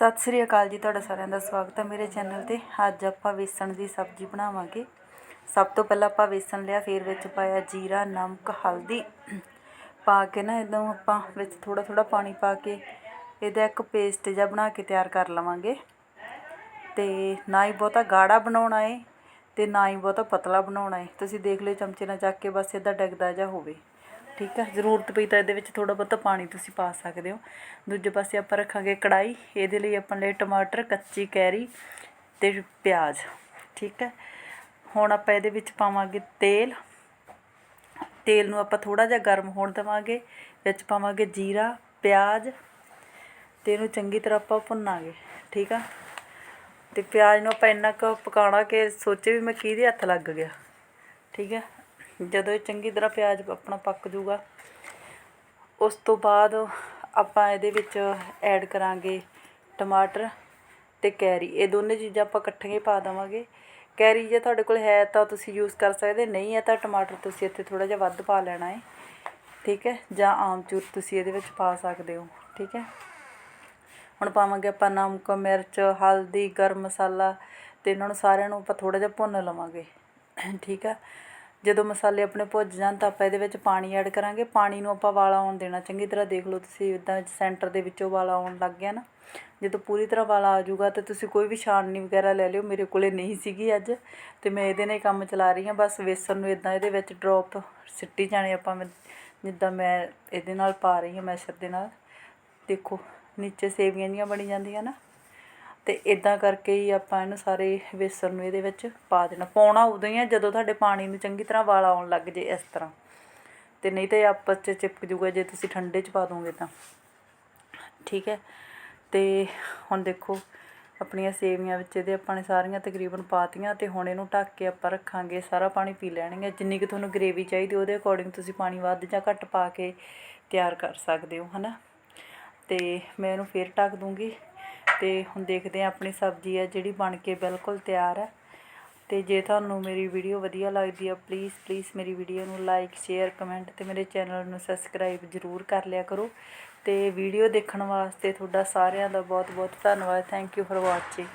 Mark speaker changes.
Speaker 1: ਸਤਿ ਸ੍ਰੀ ਅਕਾਲ ਜੀ ਤੁਹਾਡਾ ਸਾਰਿਆਂ ਦਾ, ਸਵਾਗਤ ਹੈ ਮੇਰੇ ਚੈਨਲ ਤੇ। ਅੱਜ ਆਪਾਂ ਵੇਸਣ ਦੀ ਸਬਜ਼ੀ ਬਣਾਵਾਂਗੇ। ਸਭ ਤੋਂ ਪਹਿਲਾਂ ਆਪਾਂ ਵੇਸਣ ਲਿਆ, ਫਿਰ ਵਿੱਚ ਪਾਇਆ ਜੀਰਾ, ਨਮਕ, ਹਲਦੀ। ਪਾ ਕੇ ਨਾ ਇਦਾਂ ਆਪਾਂ ਵਿੱਚ ਥੋੜਾ ਥੋੜਾ ਪਾਣੀ ਪਾ ਕੇ ਇਹਦਾ ਇੱਕ ਪੇਸਟ ਜਿਹਾ ਬਣਾ ਕੇ ਤਿਆਰ ਕਰ ਲਵਾਂਗੇ। ਤੇ ਨਾ ਹੀ ਬਹੁਤਾ ਗਾੜਾ ਬਣਾਉਣਾ ਏ ਤੇ ਨਾ ਹੀ ਬਹੁਤਾ ਪਤਲਾ ਬਣਾਉਣਾ ਏ। ਤੁਸੀਂ ਦੇਖ ਲਿਓ ਚਮਚੇ ਨਾਲ ਚੱਕ ਕੇ ਬਸ ਇਦਾਂ ਡਿੱਗਦਾ ਜਿਹਾ ਹੋਵੇ। ਠੀਕ ਹੈ ਜ਼ਰੂਰਤ ਪਈ ਤਾਂ ਇਹਦੇ ਵਿੱਚ ਥੋੜਾ ਬਹੁਤਾ ਪਾਣੀ ਤੁਸੀਂ ਪਾ ਸਕਦੇ ਹੋ। ਦੂਜੇ ਪਾਸੇ ਆਪਾਂ ਰੱਖਾਂਗੇ ਕੜਾਈ ਇਹਦੇ ਲਈ ਆਪਾਂ ਲਈ ਟਮਾਟਰ, ਕੱਚੀ ਕੈਰੀ ਤੇ ਪਿਆਜ਼। ਠੀਕ ਹੈ ਹੁਣ ਆਪਾਂ ਇਹਦੇ ਵਿੱਚ ਪਾਵਾਂਗੇ ਤੇਲ। ਤੇਲ ਨੂੰ ਆਪਾਂ ਥੋੜਾ ਜਿਹਾ ਗਰਮ ਹੋਣ ਦੇਵਾਂਗੇ। ਵਿੱਚ ਪਾਵਾਂਗੇ ਜੀਰਾ, ਪਿਆਜ਼ ਤੇ ਇਹਨੂੰ ਚੰਗੀ ਤਰ੍ਹਾਂ ਆਪਾਂ ਭੁੰਨਾਂਗੇ। ਠੀਕ ਆ? ਤੇ ਪਿਆਜ਼ ਨੂੰ ਆਪਾਂ ਇੰਨਾ ਕੁ ਪਕਾਉਣਾ ਕਿ ਸੋਚੇ ਵੀ ਮੈਂ ਕਿਹਦੇ ਹੱਥ ਲੱਗ ਗਿਆ। ਠੀਕ ਹੈ ਜਦੋਂ ਇਹ ਚੰਗੀ ਤਰ੍ਹਾਂ ਪਿਆਜ਼ ਆਪਣਾ ਪੱਕ ਜੂਗਾ ਉਸ ਤੋਂ ਬਾਅਦ ਆਪਾਂ ਇਹਦੇ ਵਿੱਚ ਐਡ ਕਰਾਂਗੇ ਟਮਾਟਰ ਅਤੇ ਕੈਰੀ। ਇਹ ਦੋਨੇ ਚੀਜ਼ਾਂ ਆਪਾਂ ਇਕੱਠੀਆਂ ਹੀ ਪਾ ਦੇਵਾਂਗੇ। ਕੈਰੀ ਜੇ ਤੁਹਾਡੇ ਕੋਲ ਹੈ ਤਾਂ ਤੁਸੀਂ ਯੂਜ਼ ਕਰ ਸਕਦੇ, ਨਹੀਂ ਹੈ ਤਾਂ ਟਮਾਟਰ ਤੁਸੀਂ ਇੱਥੇ ਥੋੜ੍ਹਾ ਜਿਹਾ ਵੱਧ ਪਾ ਲੈਣਾ ਹੈ। ਠੀਕ ਹੈ? ਜਾਂ ਆਮਚੂਰ ਤੁਸੀਂ ਇਹਦੇ ਵਿੱਚ ਪਾ ਸਕਦੇ ਹੋ। ਠੀਕ ਹੈ? ਹੁਣ ਪਾਵਾਂਗੇ ਆਪਾਂ ਨਮਕ, ਮਿਰਚ, ਹਲਦੀ, ਗਰਮ ਮਸਾਲਾ ਅਤੇ ਇਹਨਾਂ ਨੂੰ ਸਾਰਿਆਂ ਨੂੰ ਆਪਾਂ ਥੋੜ੍ਹਾ ਜਿਹਾ ਭੁੰਨ ਲਵਾਂਗੇ। ਠੀਕ ਆ ਜਦੋਂ ਮਸਾਲੇ ਆਪਣੇ ਭੁੱਜ ਜਾਣ ਤਾਂ ਆਪਾਂ ਇਹਦੇ ਵਿੱਚ ਪਾਣੀ ਐਡ ਕਰਾਂਗੇ। ਪਾਣੀ ਨੂੰ ਆਪਾਂ ਵਾਲਾ ਆਉਣ ਦੇਣਾ। ਚੰਗੀ ਤਰ੍ਹਾਂ ਦੇਖ ਲਓ ਤੁਸੀਂ ਇਦਾਂ ਸੈਂਟਰ ਦੇ ਵਿੱਚੋਂ ਵਾਲਾ ਆਉਣ ਲੱਗ ਗਿਆ ਨਾ। ਜਦੋਂ ਪੂਰੀ ਤਰ੍ਹਾਂ ਵਾਲਾ ਆ ਜਾਊਗਾ ਤਾਂ ਤੁਸੀਂ ਕੋਈ ਵੀ ਛਾਣਨੀ ਵਗੈਰਾ ਲੈ ਲਿਓ। ਮੇਰੇ ਕੋਲੇ ਨਹੀਂ ਸੀਗੀ ਅੱਜ ਤੇ ਮੈਂ ਇਹਦੇ ਨਾਲ ਹੀ ਕੰਮ ਚਲਾ ਰਹੀ ਹਾਂ। ਬਸ ਵੇਸਣ ਨੂੰ ਇਦਾਂ ਇਹਦੇ ਵਿੱਚ ਡ੍ਰੌਪ ਸਿੱਟੀ ਜਾਣੇ ਆਪਾਂ ਮੈਂ, ਜਿੱਦਾਂ ਮੈਂ ਇਹਦੇ ਨਾਲ ਪਾ ਰਹੀ ਹਾਂ ਮੈਸ਼ਰ ਦੇ ਨਾਲ। ਦੇਖੋ, ਨੀਚੇ ਸੇਵੀਆਂ ਜੀਆਂ ਬਣੀ ਜਾਂਦੀਆਂ ਨਾ। ਅਤੇ ਇੱਦਾਂ ਕਰਕੇ ਹੀ ਆਪਾਂ ਇਹਨੂੰ ਸਾਰੇ ਵੇਸਣ ਨੂੰ ਇਹਦੇ ਵਿੱਚ ਪਾ ਦੇਣਾ। ਪਾਉਣਾ ਉਦੋਂ ਹੀ ਆ ਜਦੋਂ ਤੁਹਾਡੇ ਪਾਣੀ ਨੂੰ ਚੰਗੀ ਤਰ੍ਹਾਂ ਵਾਲਾ ਆਉਣ ਲੱਗ ਜੇ ਇਸ ਤਰ੍ਹਾਂ। ਅਤੇ ਨਹੀਂ ਤਾਂ ਆਪਸ 'ਚ ਚਿਪਕ ਜੂਗਾ ਜੇ ਤੁਸੀਂ ਠੰਡੇ 'ਚ ਪਾ ਦੋਗੇ ਤਾਂ। ਠੀਕ ਹੈ? ਅਤੇ ਹੁਣ ਦੇਖੋ, ਆਪਣੀਆਂ ਸੇਵੀਆਂ ਵਿੱਚ ਇਹਦੇ ਆਪਾਂ ਨੇ ਸਾਰੀਆਂ ਤਕਰੀਬਨ ਪਾਤੀਆਂ ਅਤੇ ਹੁਣ ਇਹਨੂੰ ਢੱਕ ਕੇ ਆਪਾਂ ਰੱਖਾਂਗੇ। ਸਾਰਾ ਪਾਣੀ ਪੀ ਲੈਣਗੇ। ਜਿੰਨੀ ਕਿ ਤੁਹਾਨੂੰ ਗ੍ਰੇਵੀ ਚਾਹੀਦੀ ਉਹਦੇ ਅਕੋਰਡਿੰਗ ਤੁਸੀਂ ਪਾਣੀ ਵੱਧ ਜਾਂ ਘੱਟ ਪਾ ਕੇ ਤਿਆਰ ਕਰ ਸਕਦੇ ਹੋ, ਹਨਾ? ਅਤੇ ਮੈਂ ਇਹਨੂੰ ਫੇਰ ਢੱਕ ਦੂੰਗੀ। ਅਤੇ ਹੁਣ ਦੇਖਦੇ ਹਾਂ ਆਪਣੀ ਸਬਜ਼ੀ ਹੈ ਜਿਹੜੀ ਬਣ ਕੇ ਬਿਲਕੁਲ ਤਿਆਰ ਹੈ ਅਤੇ ਜੇ ਤੁਹਾਨੂੰ ਮੇਰੀ ਵੀਡੀਓ ਵਧੀਆ ਲੱਗਦੀ ਆ ਪਲੀਜ਼ ਪਲੀਜ਼ ਮੇਰੀ ਵੀਡੀਓ ਨੂੰ ਲਾਈਕ ਸ਼ੇਅਰ ਕਮੈਂਟ ਅਤੇ ਮੇਰੇ ਚੈਨਲ ਨੂੰ ਸਬਸਕ੍ਰਾਈਬ ਜ਼ਰੂਰ ਕਰ ਲਿਆ ਕਰੋ। ਅਤੇ ਵੀਡੀਓ ਦੇਖਣ ਵਾਸਤੇ ਤੁਹਾਡਾ ਸਾਰਿਆਂ ਦਾ ਬਹੁਤ ਬਹੁਤ ਧੰਨਵਾਦ। Thank you for watching